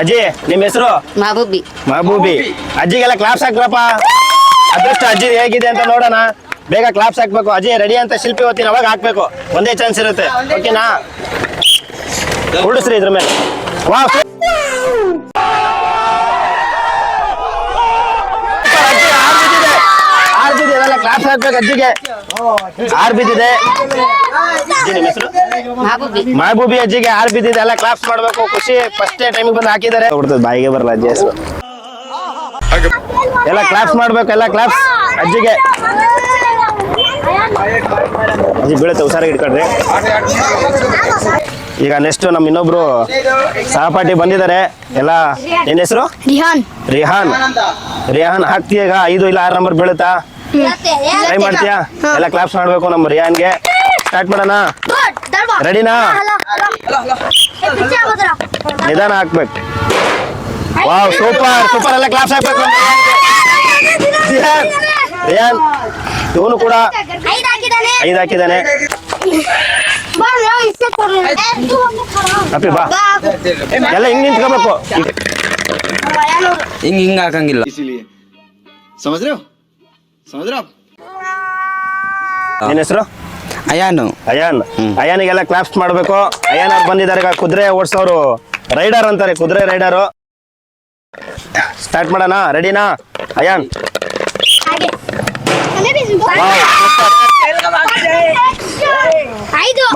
ಅಜ್ಜಿ ನಿಮ್ಮ ಹೆಸರು? ಮಹಬೂಬಿ. ಮಹಬೂಬಿ. ಅಜ್ಜಿಗೆಲ್ಲ ಕ್ಲಾಪ್ಸ್ ಹಾಕ್ರಪ್ಪ ಅದೃಷ್ಟ ಅಜ್ಜಿ ಹೇಗಿದೆ ಅಂತ ನೋಡೋಣ. ಬೇಗ ಕ್ಲಾಪ್ಸ್ ಹಾಕ್ಬೇಕು. ಅಜ್ಜಿ ರೆಡಿ ಅಂತ ಶಿಲ್ಪಿ ಹೊತ್ತೀನಿ ಅವಾಗ ಹಾಕ್ಬೇಕು. ಒಂದೇ ಚಾನ್ಸ್ ಇರುತ್ತೆ. ಓಕೆನಾ ಉಳಿಸ್ರಿ ಇದ್ರ ಮೇಲೆ. ವಾ ಕ್ಲಾಪ್ಸ್ ಹಾಕ್ಬೇಕು ಅಜ್ಜಿಗೆ. ಆರ್ ಬಿದ್ದಿದೆ. ಅಜ್ಜಿ ನಿಮ್ಮ ಹೆಸರು ಮಹಬೂಬಿ ಅಜ್ಜಿಗೆ ಆರ್ ಬಿದ್ದಿದೆ. ಎಲ್ಲ ಕ್ಲಾಸ್ ಮಾಡ್ಬೇಕು. ಖುಷಿ. ಫಸ್ಟ್ ಟೈಮಿಗೆ ಬಂದು ಹಾಕಿದ್ದಾರೆ. ಬಾಯಿಗೆ ಬರಲ್ಲ ಅಜ್ಜಿ ಹೆಸರು. ಎಲ್ಲ ಕ್ಲಾಸ್ ಮಾಡ್ಬೇಕು. ಎಲ್ಲ ಕ್ಲಾಸ್ ಅಜ್ಜಿಗೆ. ಅಜ್ಜಿ ಬೀಳುತ್ತೆ ಹುಷಾರಾಗಿ ಇಟ್ಕೊಳ್ರಿ ಈಗ ನೆಕ್ಸ್ಟ್ ನಮ್ಮ ಇನ್ನೊಬ್ರು ಸಹಪಾಠಿ ಬಂದಿದ್ದಾರೆ. ಎಲ್ಲ ಏನ್ ಹೆಸರು? ರಿಹಾನ್. ರಿಹಾನ್. ರಿಹಾನ್ ಹಾಕ್ತೀಯ ಈಗ ಐದು ಇಲ್ಲ ಆರು ನಂಬರ್ ಬೀಳುತ್ತಾ? ಟ್ರೈ ಮಾಡ್ತೀಯಾ? ಎಲ್ಲ ಕ್ಲಾಪ್ಸ್ ಮಾಡ್ಬೇಕು ನಮ್ಮ ರಿಯಾನ್ಗೆ. ಸ್ಟಾರ್ಟ್ ಮಾಡೋಣ? ರೆಡಿನಾ ನಿಧಾನ ಹಾಕ್ಬೇಕು. ವಾವ್ ಸೂಪರ್ ಸೂಪರ್ ಎಲ್ಲ ಕ್ಲಾಪ್ಸ್ ಹಾಕ್ಬೇಕು ರಿಯಾನ್ ಇವನು ಕೂಡ ಐದು ಹಾಕಿದಾನೆ ಅಪ್ಪಿ ಬಾ. ಎಲ್ಲ ಹಿಂಗ್ ನಿಂತ್ಕೋಬೇಕು. ಹಿಂಗ್ ಹಿಂಗ್ ಹಾಕಂಗಿಲ್ಲ. ಸಮಜ್ರಿ ಸಮುದ್ರ? ನಿನ್ನ ಹೆಸರು? ಅಯಾನ್. ಅಯಾನ್. ಅಯಾನಿಗೆಲ್ಲ ಕ್ಲಾಪ್ಸ್ ಮಾಡಬೇಕು. ಅಯಾನ್ ಅವ್ರು ಬಂದಿದ್ದಾರೆ ಈಗ ಕುದುರೆ ಓಡಿಸೋರು. ರೈಡರ್ ಅಂತಾರೆ ಕುದುರೆ ರೈಡರು. ಸ್ಟಾರ್ಟ್ ಮಾಡೋಣ? ರೆಡಿನಾ ಅಯಾನ್.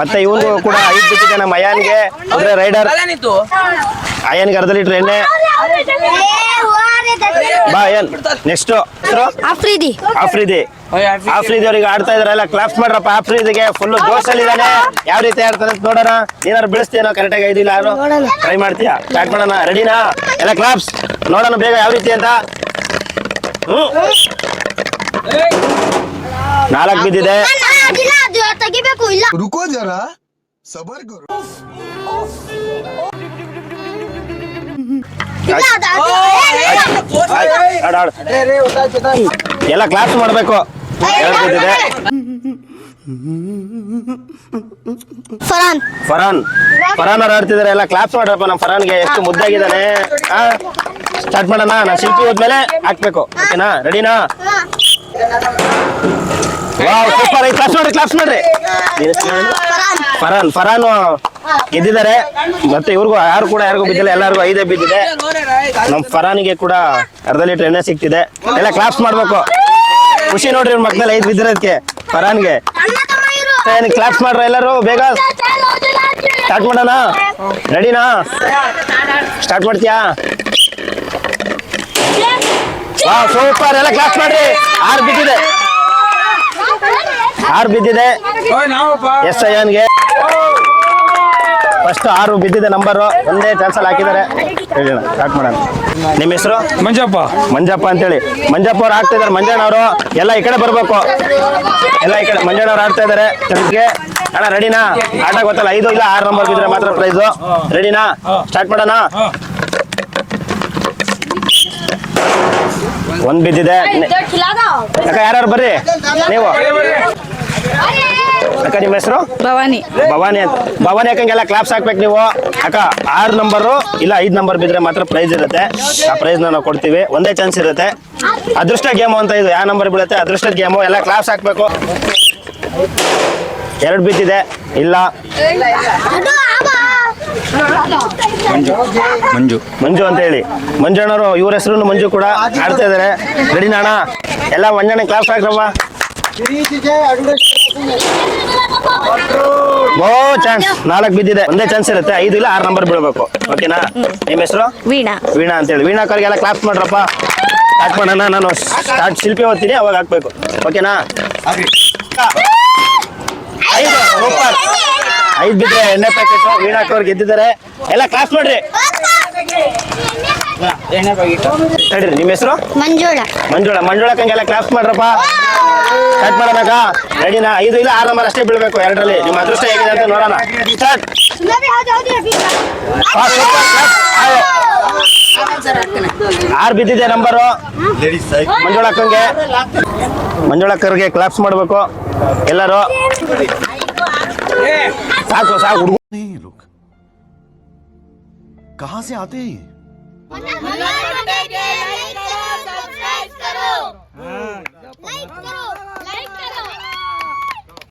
ಮತ್ತೆ ಇವನು ಕೂಡ ಐದು ಬಿಟ್ಟಿದೆ ನಮ್ಮ ಅಯಾನ್ಗೆ. ಕುದುರೆ ರೈಡರ್. ಅಯಾನ್ಗೆ ಅರ್ಧ ಲೀಟರ್ ಎಣ್ಣೆ. ಬಾ ನೆಕ್ಸ್ಟ್ ಆಫ್ರಿದಿ. ಆಫ್ರಿದಿ. ಆಫ್ರಿದಿ. ಅವ್ರಿಗೆ ಆಡ್ತಾ ಇದ್ರಲ್ಲ ಕ್ಲಾಪ್ಸ್ ಮಾಡ್ರಪ್ಪ. ಆಫ್ರಿದಿಗೆ ಫುಲ್ ಜೋಶಲ್ಲಿ ಇದ್ದಾನೆ ಯಾವ ರೀತಿ ಆಡ್ತಾನೆ ಅಂತ ನೋಡೋಣ. ಏನಾರು ಬೆಳೆಸ್ತೇನೋ ಕರೆಕ್ಟಾಗಿ ಇದಿಲ್ಲ ಯಾರು ಟ್ರೈ ಮಾಡ್ತೀಯಾ? ಸ್ಟಾರ್ಟ್ ಮಾಡೋಣ. ರೆಡಿನಾ ಎಲ್ಲ ಕ್ಲಾಪ್ಸ್ ನೋಡೋಣ ಬೇಗ ಯಾವ ರೀತಿ ಅಂತ. ನಾಲ್ಕು ಬಿದ್ದಿದೆ. ಅದು ತೆಗಿಬೇಕು ಇಲ್ಲ. रुको ಎಲ್ಲ ಕ್ಲಾಸ್ ಮಾಡಬೇಕು ಫರಾನ್ ಫರಾನ್ ಫರಾನ್ ಅವ್ರು ಆಡ್ತಿದಾರೆ ಎಲ್ಲ ಕ್ಲಾಸ್ ಮಾಡ್ರಪ್ಪ ನಮ್ಮ ಫರಾನ್ಗೆ ಎಷ್ಟು ಮುದ್ದಾಗಿದ್ದಾನೆ ಸ್ಟಾರ್ಟ್ ಮಾಡೋಣ ನಾ ಶಿಲ್ಪಿ ಹೋದ್ಮೇಲೆ ಹಾಕ್ಬೇಕು ಓಕೆನಾ ರೆಡಿನಾ ವಾವ್ ಸೂಪರ್ ಕ್ಲಾಸ್ ಮಾಡ್ರಿ ಕ್ಲಾಸ್ ಮಾಡ್ರಿ ಫರಾನ್ ಫರಾನ್ ಗೆದ್ದಿದ್ದಾರೆ. ಮತ್ತೆ ಇವ್ರಿಗೂ ಯಾರು ಕೂಡ ಯಾರಿಗೂ ಬಿದ್ದಿಲ್ಲ ಎಲ್ಲರಿಗೂ ಐದೇ ಬಿದ್ದಿದೆ. ನಮ್ಮ ಫರಾನಿಗೆ ಕೂಡ ಅರ್ಧ ಲೀಟರ್ ಎಣ್ಣೆ ಸಿಗ್ತಿದೆ ಎಲ್ಲ ಕ್ಲಾಸ್ ಮಾಡ್ಬೇಕು. ಖುಷಿ ನೋಡ್ರಿ ಇವ್ರ ಮಕ್ಕಳಲ್ಲಿ ಐದು ಬಿದ್ದಿರೋದಕ್ಕೆ ಫರಾನ್ಗೆ. ಕ್ಲಾಸ್ ಮಾಡ್ರ ಎಲ್ಲರೂ? ಬೇಗ ಸ್ಟಾರ್ಟ್ ಮಾಡೋಣ? ರೆಡಿನಾ ಸ್ಟಾರ್ಟ್ ಮಾಡ್ತೀಯಾ? ಸೂಪರ್ ಎಲ್ಲ ಕ್ಲಾಸ್ ಮಾಡ್ರಿ. ಆರ್ ಬಿದ್ದಿದೆ. ಆರ್ ಬಿದ್ದಿದೆ. ಎಸ್ ಅಯ್ಯನ್ಗೆ. ಫಸ್ಟ್ ಆರು ಬಿದ್ದಿದೆ ನಂಬರು. ಒಂದೇ ಚಾನ್ಸಲ್ಲಿ ಹಾಕಿದ್ದಾರೆ. ಹೇಳೋಣ ಸ್ಟಾರ್ಟ್ ಮಾಡೋಣ. ನಿಮ್ಮ ಹೆಸರು? ಮಂಜಪ್ಪ. ಮಂಜಪ್ಪ ಅಂತೇಳಿ. ಮಂಜಪ್ಪ ಅವ್ರು ಆಗ್ತಾ ಇದಾರೆ ಮಂಜಣ್ಣವರು. ಎಲ್ಲ ಈ ಕಡೆ ಬರ್ಬೇಕು. ಎಲ್ಲ ಈ ಕಡೆ ಮಂಜಣ್ಣವ್ರು ಆಡ್ತಾ ಇದಾರೆ ಅದಕ್ಕೆ ಅಣ್ಣ ರೆಡಿನಾ ಆಟ ಗೊತ್ತಲ್ಲ ಐದು ಇಲ್ಲ ಆರು ನಂಬರ್ ಬಿದ್ರೆ ಮಾತ್ರ ಪ್ರೈಸು ರೆಡಿನಾ ಸ್ಟಾರ್ಟ್ ಮಾಡೋಣ. ಒಂದ್ ಬಿದ್ದಿದೆ. ಅಕ್ಕ ಯಾರು ಬರ್ರಿ? ನೀವು. ಅಕ್ಕ ನಿಮ್ಮ ಹೆಸರು? ಭವಾನಿ. ಭವಾನಿ ಅಂತ. ಭವಾನಿ ಅಕ್ಕಂಗೆಲ್ಲ ಕ್ಲಾಪ್ಸ್ ಹಾಕ್ಬೇಕು ನೀವು. ಅಕ್ಕ ಆರು ನಂಬರು ಇಲ್ಲ ಐದು ನಂಬರ್ ಬಿದ್ರೆ ಮಾತ್ರ ಪ್ರೈಸ್ ಇರುತ್ತೆ. ಆ ಪ್ರೈಸ್ ನಾವು ಕೊಡ್ತೀವಿ. ಒಂದೇ ಚಾನ್ಸ್ ಇರುತ್ತೆ. ಅದೃಷ್ಟ ಗೇಮು ಅಂತ ಇದು. ಯಾವ ನಂಬರ್ ಬೀಳುತ್ತೆ? ಅದೃಷ್ಟದ ಗೇಮು ಎಲ್ಲ ಕ್ಲಾಪ್ಸ್ ಹಾಕ್ಬೇಕು. ಎರಡು ಬಿದ್ದಿದೆ. ಇಲ್ಲ. ಮಂಜು. ಮಂಜು. ಅಂತ ಹೇಳಿ. ಮಂಜಣ್ಣವರು ಇವ್ರ ಹೆಸರು ಮಂಜು ಕೂಡ ಆಡ್ತಾ ಇದಾರೆ. ರೆಡಿ ನಾಣ ಎಲ್ಲ ಮಂಜಣ್ಣ ಕ್ಲಾಪ್ಸ್ ಹಾಕ್ರಪ್ಪ ಓ ಚಾನ್ಸ್ ನಾಲ್ಕು ಬಿದ್ದಿದೆ. ಒಂದೇ ಚಾನ್ಸ್ ಇರುತ್ತೆ. ಐದು ಇಲ್ಲ ಆರು ನಂಬರ್ ಬೀಳ್ಬೇಕು. ಓಕೆನಾ ನಿಮ್ಮ ಹೆಸರು? ವೀಣಾ. ವೀಣಾ ಅಂತೇಳಿ. ವೀಣಾ ಕರ್ಗೆಲ್ಲ ಕ್ಲಾಪ್ಸ್ ಮಾಡ್ರಪ್ಪ. ಸ್ಟಾರ್ಟ್ ಮಾಡೋಣ ನಾನು ಸ್ಟಾರ್ಟ್ ಶಿಲ್ಪಿ ಓದ್ತೀನಿ ಅವಾಗ ಹಾಕ್ಬೇಕು. ಓಕೆನಾ ಐದು ಸೂಪರ್ ಐದು ಬಿದ್ರೆ ಎಣ್ಣೆ ಪ್ಯಾಕೆಟ್ ವೀಣಾ ಕರ್ ಗೆದ್ದಿದ್ದಾರೆ. ಎಲ್ಲ ಕ್ಲಾಸ್ ಮಾಡ್ರಿ. ತಡೀರಿ ನಿಮ್ಮ ಹೆಸರು? ಮಂಜುಳ. ಮಂಜುಳ ಮಂಜುಳಕ್ಕಂಗೆಲ್ಲ ಕ್ಲಾಸ್ ಮಾಡ್ರಪ್ಪ. ಕಟ್ ಮಾಡಬೇಕ? ರೆಡಿನಾ ಐದು ಇಲ್ಲ ಆರು ನಂಬರ್ ಅಷ್ಟೇ ಬೀಳ್ಬೇಕು ಎರಡರಲ್ಲಿ. ನಿಮ್ಮ ಅದೃಷ್ಟ ಹೇಗಿದೆ ಅಂತ ನೋಡೋಣ. ಸ್ಟಾರ್ಟ್ ಆರು ಬಿದ್ದಿದೆ ನಂಬರು ಮಂಜುಳಕ್ಕಂಗೆ ಮಂಜುಳಕ್ಕರ್ಗೆ ಕ್ಲಾಪ್ಸ್ ಮಾಡಬೇಕು. ಎಲ್ಲರೂ. ಸಾಕು ಸಾಕು ಹುಡುಗ. ಕಹಾ ಸೆ લાઈક કરો સબસ્ક્રાઇબ કરો. લાઈક કરો.